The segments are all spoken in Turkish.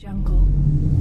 Jungle.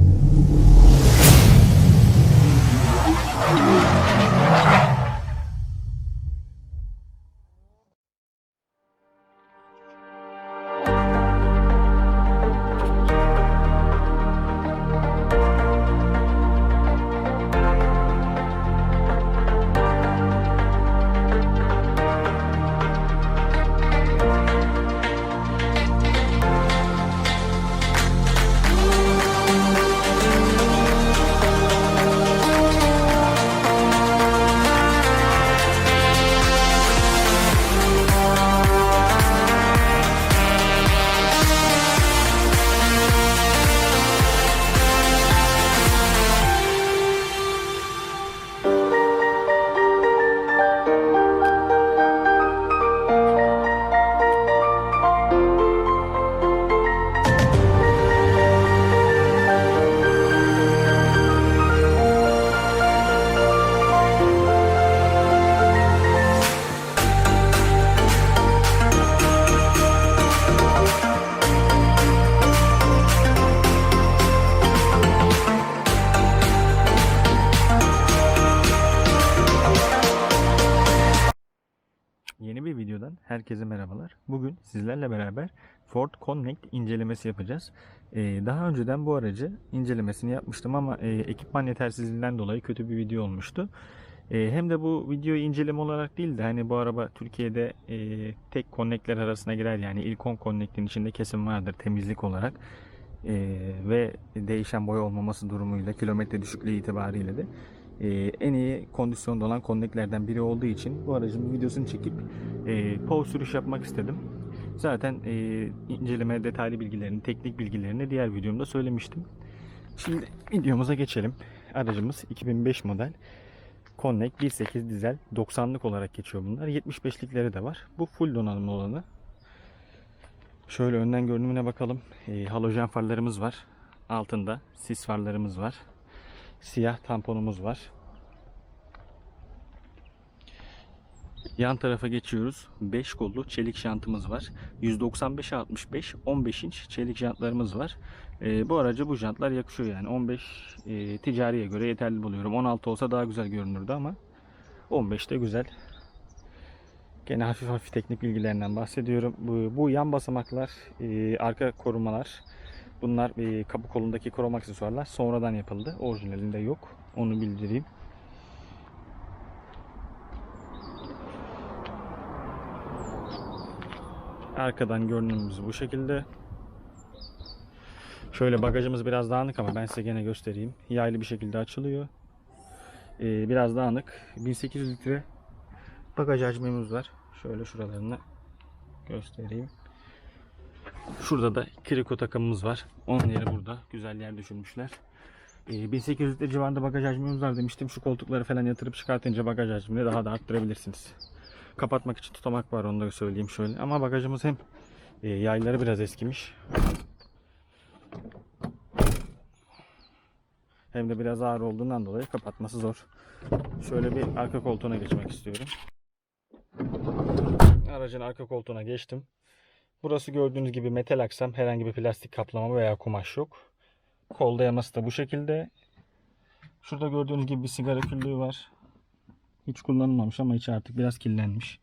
Herkese merhabalar. Bugün sizlerle beraber Ford Connect incelemesi yapacağız. Ee, daha önceden bu aracı incelemesini yapmıştım ama e, ekipman yetersizliğinden dolayı kötü bir video olmuştu. E, hem de bu videoyu inceleme olarak değil de hani bu araba Türkiye'de e, tek Connect'ler arasına girer yani ilk 10 Connect'in içinde kesin vardır temizlik olarak. E, ve değişen boya olmaması durumuyla kilometre düşüklüğü itibariyle de e, en iyi kondisyonda olan Connect'lerden biri olduğu için bu aracın videosunu çekip e, POV sürüş yapmak istedim. Zaten e, inceleme detaylı bilgilerini, teknik bilgilerini diğer videomda söylemiştim. Şimdi videomuza geçelim. Aracımız 2005 model Connect 1.8 dizel 90'lık olarak geçiyor bunlar. 75'likleri de var. Bu full donanımlı olanı. Şöyle önden görünümüne bakalım. E, halojen farlarımız var. Altında sis farlarımız var. Siyah tamponumuz var. Yan tarafa geçiyoruz. 5 kollu çelik jantımız var. 195 65 15 inç çelik jantlarımız var. Ee, bu araca bu jantlar yakışıyor yani. 15 e, ticariye göre yeterli buluyorum. 16 olsa daha güzel görünürdü ama 15 de güzel. Gene hafif hafif teknik bilgilerinden bahsediyorum. Bu, bu yan basamaklar, e, arka korumalar, bunlar e, kapı kolundaki krom aksesuarlar sonradan yapıldı. Orijinalinde yok. Onu bildireyim. Arkadan görünümümüz bu şekilde. Şöyle bagajımız biraz dağınık ama ben size gene göstereyim. Yaylı bir şekilde açılıyor. Ee, biraz dağınık. 1800 litre bagaj hacmimiz var. Şöyle şuralarını göstereyim. Şurada da kriko takımımız var. Onun yeri burada. Güzel yer düşünmüşler. Ee, 1800 litre civarında bagaj hacmimiz var demiştim. Şu koltukları falan yatırıp çıkartınca bagaj hacmini daha da arttırabilirsiniz. Kapatmak için tutamak var onu da söyleyeyim şöyle. Ama bagajımız hem e, yayları biraz eskimiş. Hem de biraz ağır olduğundan dolayı kapatması zor. Şöyle bir arka koltuğuna geçmek istiyorum. Aracın arka koltuğuna geçtim. Burası gördüğünüz gibi metal aksam herhangi bir plastik kaplama veya kumaş yok. Kol dayaması da bu şekilde. Şurada gördüğünüz gibi bir sigara küllüğü var. Hiç kullanılmamış ama içi artık biraz kirlenmiş.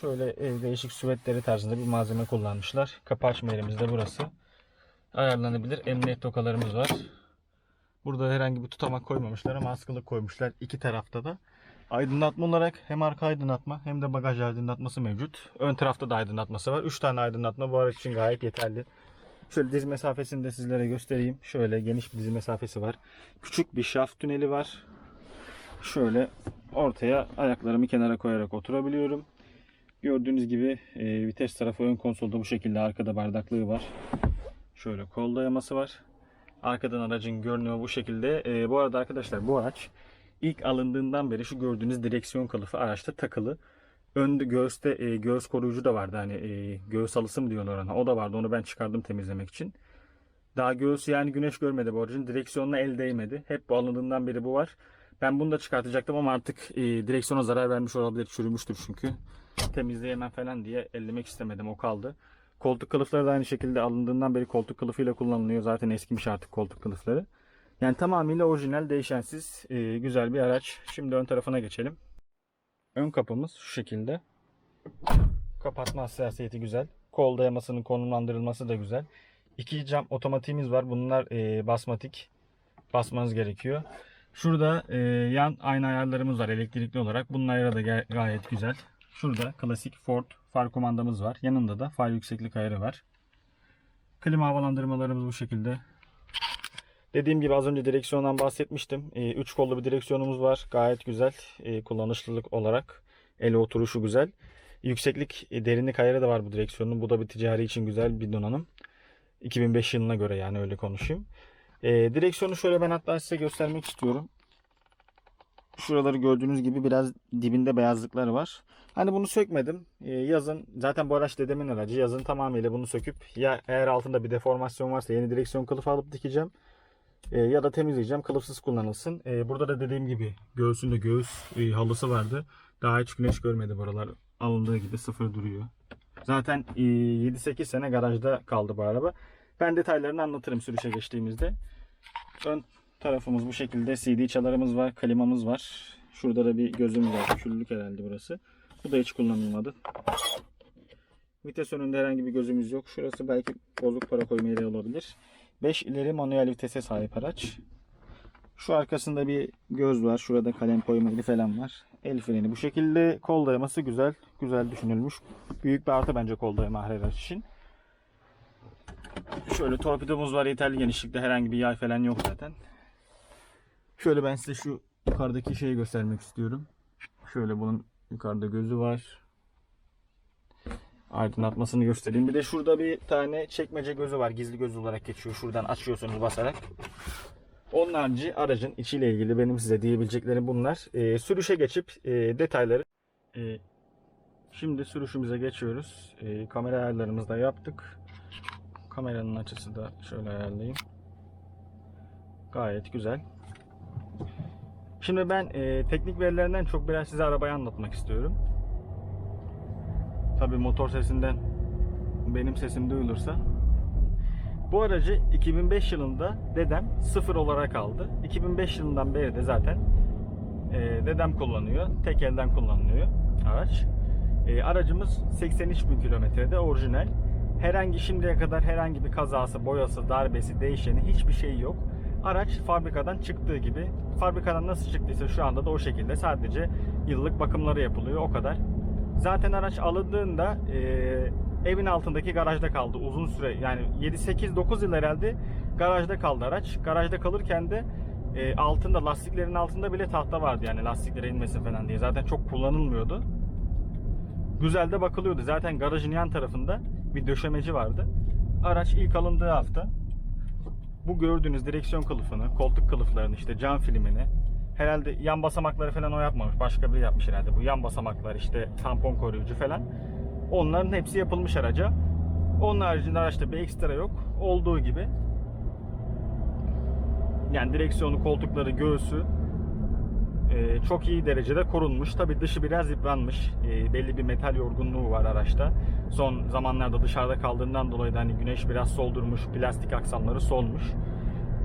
Şöyle e, değişik süvetleri tarzında bir malzeme kullanmışlar. Kapı açma yerimiz de burası. Ayarlanabilir emniyet tokalarımız var. Burada herhangi bir tutamak koymamışlar ama askılık koymuşlar iki tarafta da. Aydınlatma olarak hem arka aydınlatma hem de bagaj aydınlatması mevcut. Ön tarafta da aydınlatması var. 3 tane aydınlatma bu araç için gayet yeterli. Şöyle diz mesafesini de sizlere göstereyim. Şöyle geniş bir diz mesafesi var. Küçük bir şaft tüneli var. Şöyle ortaya ayaklarımı kenara koyarak oturabiliyorum. Gördüğünüz gibi e, vites tarafı ön konsolda bu şekilde arkada bardaklığı var. Şöyle kol dayaması var. Arkadan aracın görünümü bu şekilde. E, bu arada arkadaşlar bu araç ilk alındığından beri şu gördüğünüz direksiyon kılıfı araçta takılı. Önde göğüste e, göğüs koruyucu da vardı. Hani e, göğüs halısı mı diyorlar ona. O da vardı. Onu ben çıkardım temizlemek için. Daha göğüs yani güneş görmedi bu aracın. Direksiyonuna el değmedi. Hep bu alındığından beri bu var. Ben bunu da çıkartacaktım ama artık e, direksiyona zarar vermiş olabilir. Çürümüştür çünkü. Temizleyemem falan diye ellemek istemedim. O kaldı. Koltuk kılıfları da aynı şekilde alındığından beri koltuk kılıfıyla kullanılıyor. Zaten eskimiş artık koltuk kılıfları. Yani tamamıyla orijinal, değişensiz, e, güzel bir araç. Şimdi ön tarafına geçelim. Ön kapımız şu şekilde. Kapatma hassasiyeti güzel. Kol dayamasının konumlandırılması da güzel. İki cam otomatiğimiz var. Bunlar e, basmatik. Basmanız gerekiyor. Şurada e, yan ayna ayarlarımız var elektrikli olarak. Bunun ayarı da ga- gayet güzel. Şurada klasik Ford far kumandamız var. Yanında da far yükseklik ayarı var. Klima havalandırmalarımız bu şekilde. Dediğim gibi az önce direksiyondan bahsetmiştim. 3 kollu bir direksiyonumuz var. Gayet güzel. E, kullanışlılık olarak. El oturuşu güzel. Yükseklik, e, derinlik ayarı da var bu direksiyonun. Bu da bir ticari için güzel bir donanım. 2005 yılına göre yani öyle konuşayım. E, direksiyonu şöyle ben hatta size göstermek istiyorum. Şuraları gördüğünüz gibi biraz dibinde beyazlıklar var. Hani bunu sökmedim. E, yazın zaten bu araç dedemin aracı. Yazın tamamıyla bunu söküp ya eğer altında bir deformasyon varsa yeni direksiyon kılıfı alıp dikeceğim. E, ya da temizleyeceğim. Kılıfsız kullanılsın. E, burada da dediğim gibi göğsünde göğüs e, halısı vardı. Daha hiç güneş görmedi buralar. Alındığı gibi sıfır duruyor. Zaten e, 7-8 sene garajda kaldı bu araba. Ben detaylarını anlatırım sürüşe geçtiğimizde. Ön tarafımız bu şekilde. CD çalarımız var. Klimamız var. Şurada da bir gözümüz var. Küllük herhalde burası. Bu da hiç kullanılmadı. Vites önünde herhangi bir gözümüz yok. Şurası belki bozuk para koyma yeri olabilir. 5 ileri manuel vitese sahip araç. Şu arkasında bir göz var. Şurada kalem koyma falan var. El freni bu şekilde. Kol dayaması güzel. Güzel düşünülmüş. Büyük bir artı bence kol dayama her araç için. Şöyle torpidomuz var yeterli genişlikte. Herhangi bir yay falan yok zaten. Şöyle ben size şu yukarıdaki şeyi göstermek istiyorum. Şöyle bunun yukarıda gözü var. Aydınlatmasını göstereyim. Bir de şurada bir tane çekmece gözü var. Gizli göz olarak geçiyor. Şuradan açıyorsunuz basarak. Onun harici aracın içiyle ilgili benim size diyebileceklerim bunlar. Ee, sürüşe geçip e, detayları e, şimdi sürüşümüze geçiyoruz. E, kamera ayarlarımızı da yaptık. Kameranın açısı da şöyle ayarlayayım. Gayet güzel. Şimdi ben e, teknik verilerinden çok biraz size arabayı anlatmak istiyorum. Tabi motor sesinden benim sesim duyulursa. Bu aracı 2005 yılında dedem sıfır olarak aldı. 2005 yılından beri de zaten e, dedem kullanıyor. Tek elden kullanılıyor araç. E, aracımız 83 bin kilometrede orijinal. Herhangi şimdiye kadar herhangi bir kazası, boyası, darbesi, değişeni hiçbir şey yok. Araç fabrikadan çıktığı gibi, fabrikadan nasıl çıktıysa şu anda da o şekilde sadece yıllık bakımları yapılıyor o kadar. Zaten araç alındığında e, evin altındaki garajda kaldı uzun süre yani 7-8-9 yıl herhalde garajda kaldı araç. Garajda kalırken de e, altında lastiklerin altında bile tahta vardı yani lastiklere inmesin falan diye. Zaten çok kullanılmıyordu. Güzel de bakılıyordu. Zaten garajın yan tarafında bir döşemeci vardı. Araç ilk alındığı hafta bu gördüğünüz direksiyon kılıfını, koltuk kılıflarını, işte cam filmini, herhalde yan basamakları falan o yapmamış. Başka biri yapmış herhalde. Bu yan basamaklar işte tampon koruyucu falan. Onların hepsi yapılmış araca. Onun haricinde araçta bir ekstra yok. Olduğu gibi. Yani direksiyonu, koltukları, göğsü e, çok iyi derecede korunmuş. Tabi dışı biraz yıpranmış. E, belli bir metal yorgunluğu var araçta. Son zamanlarda dışarıda kaldığından dolayı da hani güneş biraz soldurmuş. Plastik aksamları solmuş.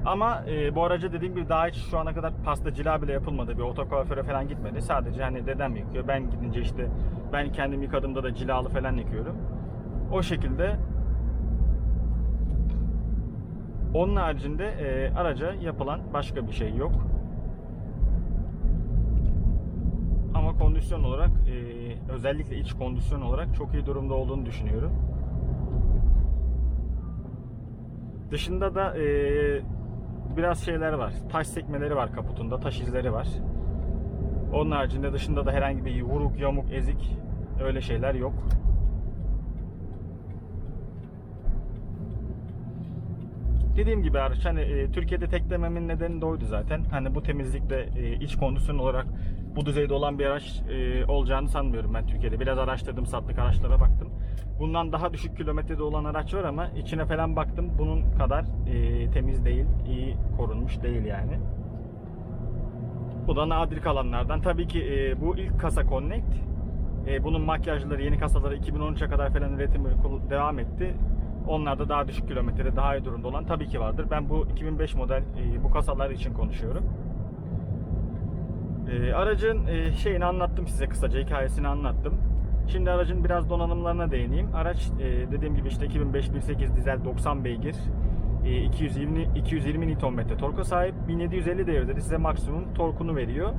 Ama e, bu araca dediğim gibi daha hiç şu ana kadar pasta cila bile yapılmadı. Bir otokuaföre falan gitmedi. Sadece hani dedem yıkıyor. Ben gidince işte ben kendim yıkadığımda da cilalı falan yıkıyorum. O şekilde onun haricinde e, araca yapılan başka bir şey yok. Kondisyon olarak e, özellikle iç kondisyon olarak çok iyi durumda olduğunu düşünüyorum. Dışında da e, biraz şeyler var. Taş sekmeleri var kaputunda, taş izleri var. Onun haricinde dışında da herhangi bir vuruk, yamuk, ezik öyle şeyler yok. Dediğim gibi araç hani e, Türkiye'de tek dememin nedeni de oydu zaten. Hani bu temizlikte e, iç kondisyon olarak bu düzeyde olan bir araç e, olacağını sanmıyorum ben Türkiye'de. Biraz araştırdım, sattık araçlara baktım. Bundan daha düşük kilometrede olan araç var ama içine falan baktım. Bunun kadar e, temiz değil, iyi korunmuş değil yani. Bu da nadir kalanlardan. Tabii ki e, bu ilk kasa Connect. E, bunun makyajları, yeni kasaları 2013'e kadar falan üretimi devam etti. Onlarda daha düşük kilometrede daha iyi durumda olan tabii ki vardır. Ben bu 2005 model e, bu kasalar için konuşuyorum. E, aracın e, şeyini anlattım size kısaca hikayesini anlattım. Şimdi aracın biraz donanımlarına değineyim. Araç e, dediğim gibi işte 2005 1.8 dizel 90 beygir. e, 220 220 Nm torka sahip. 1750 devirde de size maksimum torkunu veriyor.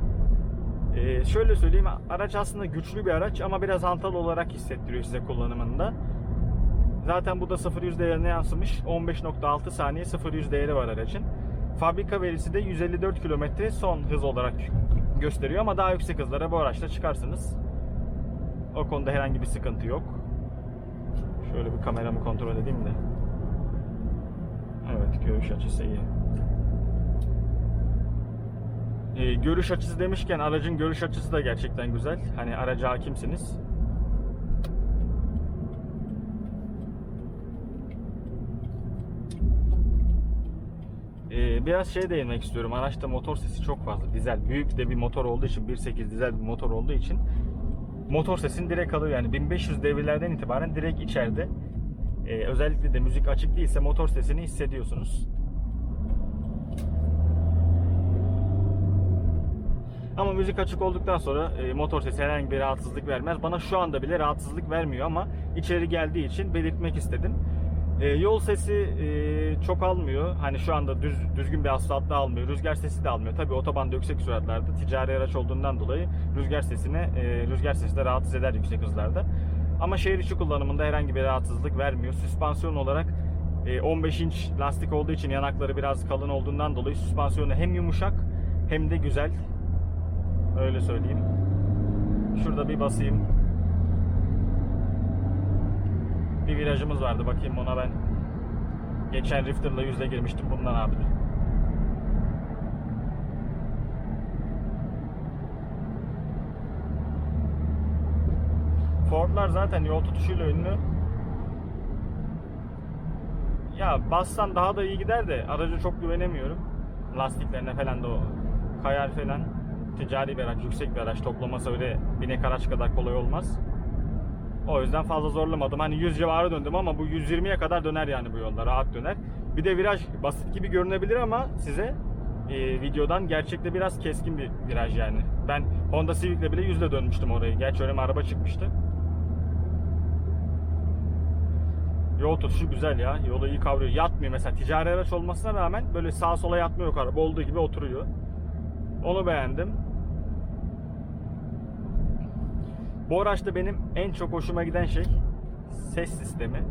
E, şöyle söyleyeyim araç aslında güçlü bir araç ama biraz hantal olarak hissettiriyor size kullanımında. Zaten bu da 0-100 değerine yansımış. 15.6 saniye 0-100 değeri var aracın. Fabrika verisi de 154 km son hız olarak gösteriyor ama daha yüksek hızlara bu araçla çıkarsınız. O konuda herhangi bir sıkıntı yok. Şöyle bir kameramı kontrol edeyim de. Evet, görüş açısı iyi. Ee, görüş açısı demişken aracın görüş açısı da gerçekten güzel. Hani araca hakimsiniz. Ee, biraz şey değinmek istiyorum. Araçta motor sesi çok fazla. Dizel büyük de bir motor olduğu için 1.8 dizel bir motor olduğu için motor sesini direkt alıyor yani 1500 devirlerden itibaren direkt içeride. Ee, özellikle de müzik açık değilse motor sesini hissediyorsunuz. Ama müzik açık olduktan sonra e, motor sesi herhangi bir rahatsızlık vermez. Bana şu anda bile rahatsızlık vermiyor ama içeri geldiği için belirtmek istedim. E, yol sesi e, çok almıyor. Hani şu anda düz, düzgün bir asfaltta almıyor. Rüzgar sesi de almıyor. Tabii otobanda yüksek süratlerde ticari araç olduğundan dolayı rüzgar sesine e, rüzgar sesi de rahatsız eder yüksek hızlarda. Ama şehir içi kullanımında herhangi bir rahatsızlık vermiyor. Süspansiyon olarak e, 15 inç lastik olduğu için yanakları biraz kalın olduğundan dolayı süspansiyonu hem yumuşak hem de güzel. Öyle söyleyeyim. Şurada bir basayım. Bir virajımız vardı. Bakayım ona ben geçen Rifter'la yüzde girmiştim. Bundan abi. Ford'lar zaten yol tutuşuyla ünlü. Ya bassan daha da iyi gider de araca çok güvenemiyorum. Lastiklerine falan da o kayar falan. Ticari bir araç, yüksek bir araç toplaması öyle binek araç kadar kolay olmaz. O yüzden fazla zorlamadım. Hani 100 civarı döndüm ama bu 120'ye kadar döner yani bu yolda rahat döner. Bir de viraj basit gibi görünebilir ama size e, videodan gerçekte biraz keskin bir viraj yani. Ben Honda Civic'le bile yüzle dönmüştüm orayı. Gerçi önüme araba çıkmıştı. Yol tutuşu güzel ya. Yolu iyi kavruyor. Yatmıyor mesela. Ticari araç olmasına rağmen böyle sağa sola yatmıyor araba. Olduğu gibi oturuyor. Onu beğendim. Bu araçta benim en çok hoşuma giden şey ses sistemi.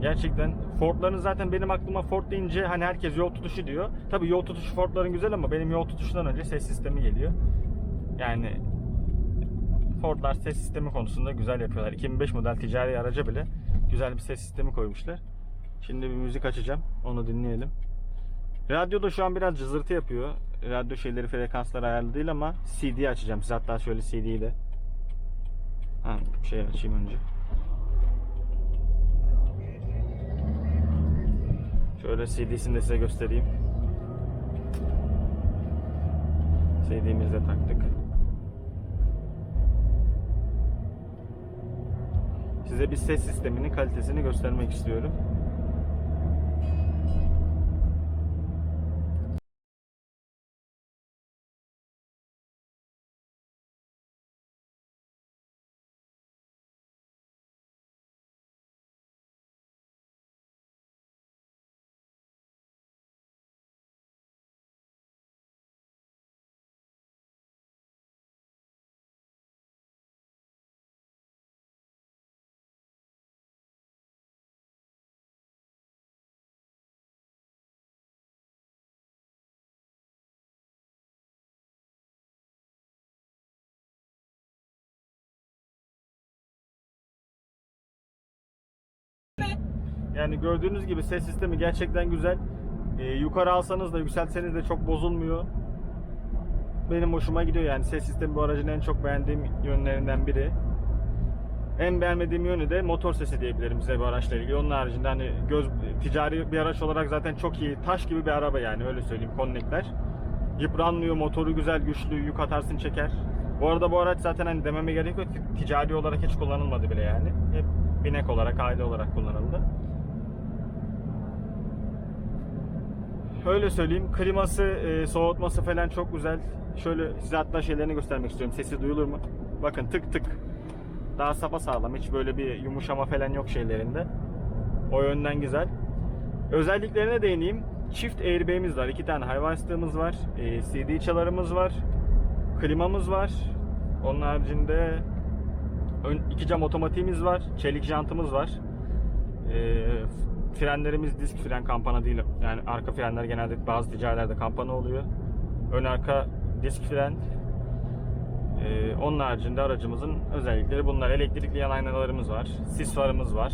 Gerçekten Ford'ların zaten benim aklıma Ford deyince hani herkes yol tutuşu diyor. Tabii yol tutuşu Ford'ların güzel ama benim yol tutuşundan önce ses sistemi geliyor. Yani Ford'lar ses sistemi konusunda güzel yapıyorlar. 2005 model ticari araca bile güzel bir ses sistemi koymuşlar. Şimdi bir müzik açacağım. Onu dinleyelim. Radyoda şu an biraz cızırtı yapıyor. Radyo şeyleri frekansları ayarlı değil ama CD açacağım size. Hatta şöyle CD'yi de Ha, şey açayım önce. Şöyle CD'sini de size göstereyim. CD'mizi de taktık. Size bir ses sisteminin kalitesini göstermek istiyorum. Yani gördüğünüz gibi ses sistemi gerçekten güzel. Ee, yukarı alsanız da yükseltseniz de çok bozulmuyor. Benim hoşuma gidiyor yani ses sistemi bu aracın en çok beğendiğim yönlerinden biri. En beğenmediğim yönü de motor sesi diyebilirim size bu araçla ilgili. Onun haricinde hani göz ticari bir araç olarak zaten çok iyi. Taş gibi bir araba yani öyle söyleyeyim Connect'ler. Yıpranmıyor, motoru güzel, güçlü, yük atarsın çeker. Bu arada bu araç zaten hani dememe gerek yok. Ticari olarak hiç kullanılmadı bile yani. Hep binek olarak, aile olarak kullanıldı. Öyle söyleyeyim. Kliması, e, soğutması falan çok güzel. Şöyle size hatta şeylerini göstermek istiyorum. Sesi duyulur mu? Bakın tık tık. Daha sapa sağlam. Hiç böyle bir yumuşama falan yok şeylerinde. O yönden güzel. Özelliklerine değineyim. Çift airbag'imiz var. iki tane hayvan yastığımız var. E, CD çalarımız var. Klimamız var. Onun haricinde ön, iki cam otomatiğimiz var. Çelik jantımız var. E, frenlerimiz disk fren kampana değil. Yani arka frenler genelde bazı ticarilerde kampana oluyor. Ön arka disk fren. E, onun haricinde aracımızın özellikleri bunlar. Elektrikli yan aynalarımız var. Sis farımız var.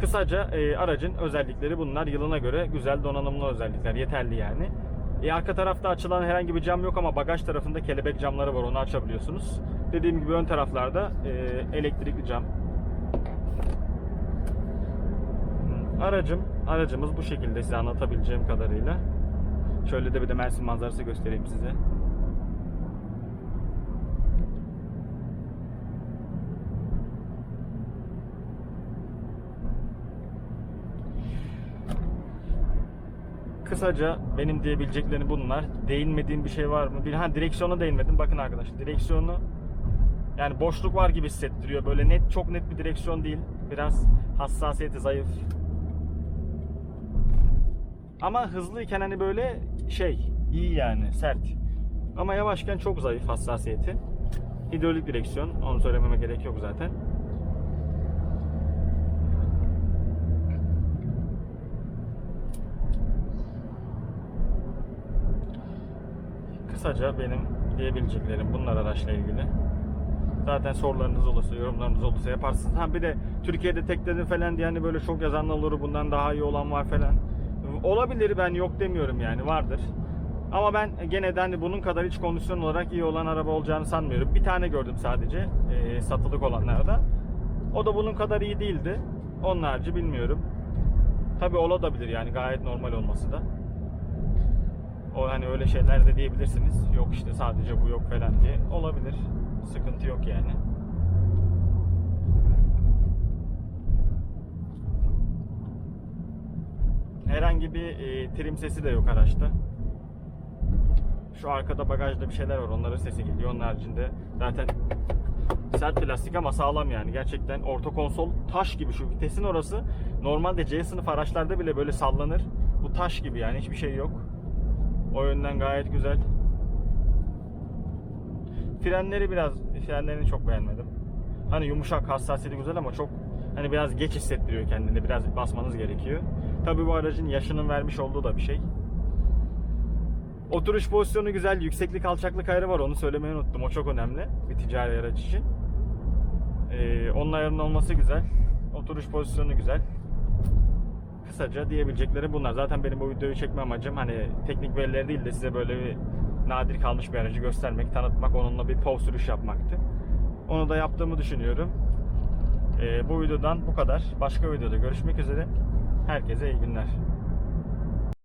Kısaca e, aracın özellikleri bunlar. Yılına göre güzel donanımlı özellikler. Yeterli yani. E, arka tarafta açılan herhangi bir cam yok ama bagaj tarafında kelebek camları var. Onu açabiliyorsunuz. Dediğim gibi ön taraflarda e, elektrikli cam. Aracım, aracımız bu şekilde size anlatabileceğim kadarıyla. Şöyle de bir de Mersin manzarası göstereyim size. Kısaca benim diyebileceklerim bunlar. Değinmediğim bir şey var mı? Bir ha direksiyona değinmedim. Bakın arkadaşlar direksiyonu yani boşluk var gibi hissettiriyor. Böyle net çok net bir direksiyon değil. Biraz hassasiyeti zayıf. Ama hızlıyken hani böyle şey iyi yani sert. Ama yavaşken çok zayıf hassasiyeti. Hidrolik direksiyon. Onu söylememe gerek yok zaten. Kısaca benim diyebileceklerim bunlar araçla ilgili. Zaten sorularınız olursa, yorumlarınız olursa yaparsınız. Ha bir de Türkiye'de teklerin falan diye hani böyle çok yazanlar olur, bundan daha iyi olan var falan. Olabilir ben yok demiyorum yani vardır. Ama ben gene de hani bunun kadar hiç kondisyon olarak iyi olan araba olacağını sanmıyorum. Bir tane gördüm sadece e, satılık olanlarda. O da bunun kadar iyi değildi. Onun harici bilmiyorum. Tabi olabilir yani gayet normal olması da. O hani öyle şeyler de diyebilirsiniz. Yok işte sadece bu yok falan diye. Olabilir. Sıkıntı yok yani. Herhangi bir e, trim sesi de yok araçta. Şu arkada bagajda bir şeyler var. Onların sesi geliyor. Onun haricinde zaten sert plastik ama sağlam yani. Gerçekten orta konsol taş gibi şu vitesin orası. Normalde C sınıf araçlarda bile böyle sallanır. Bu taş gibi yani hiçbir şey yok. O yönden gayet güzel. Frenleri biraz frenlerini çok beğenmedim. Hani yumuşak hassasiyeti güzel ama çok hani biraz geç hissettiriyor kendini. Biraz basmanız gerekiyor. Tabii bu aracın yaşının vermiş olduğu da bir şey. Oturuş pozisyonu güzel. Yükseklik alçaklık ayrı var. Onu söylemeyi unuttum. O çok önemli. Bir ticari araç için. Ee, onun ayarının olması güzel. Oturuş pozisyonu güzel. Kısaca diyebilecekleri bunlar. Zaten benim bu videoyu çekme amacım hani teknik verileri değil de size böyle bir nadir kalmış bir aracı göstermek, tanıtmak, onunla bir pov sürüş yapmaktı. Onu da yaptığımı düşünüyorum. Ee, bu videodan bu kadar. Başka videoda görüşmek üzere. Herkese iyi günler.